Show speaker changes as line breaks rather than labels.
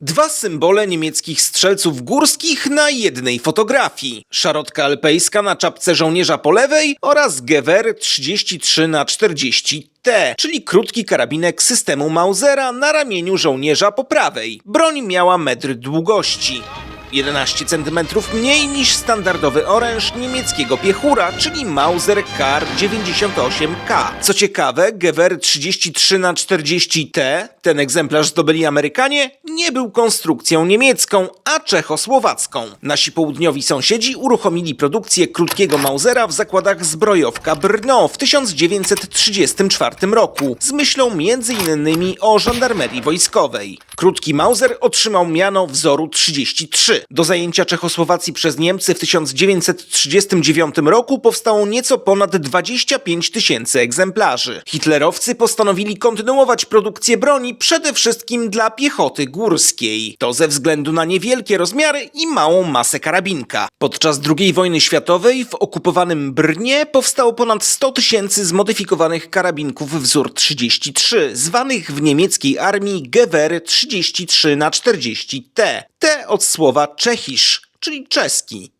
Dwa symbole niemieckich strzelców górskich na jednej fotografii. Szarotka alpejska na czapce żołnierza po lewej oraz Gewehr 33 na 40 T, czyli krótki karabinek systemu Mausera na ramieniu żołnierza po prawej. Broń miała metr długości. 11 cm mniej niż standardowy oręż niemieckiego piechura, czyli Mauser Kar 98K. Co ciekawe, Gewehr 33 na 40 T, ten egzemplarz zdobyli Amerykanie, nie był konstrukcją niemiecką, a czechosłowacką. Nasi południowi sąsiedzi uruchomili produkcję krótkiego Mausera w zakładach zbrojowka Brno w 1934 roku, z myślą m.in. o żandarmerii wojskowej. Krótki Mauser otrzymał miano wzoru 33. Do zajęcia Czechosłowacji przez Niemcy w 1939 roku powstało nieco ponad 25 tysięcy egzemplarzy. Hitlerowcy postanowili kontynuować produkcję broni przede wszystkim dla piechoty górskiej. To ze względu na niewielkie rozmiary i małą masę karabinka. Podczas II wojny światowej w okupowanym Brnie powstało ponad 100 tysięcy zmodyfikowanych karabinków wzór 33, zwanych w niemieckiej armii Gewehr 33 na 40 T. T od słowa Czechisz, czyli czeski.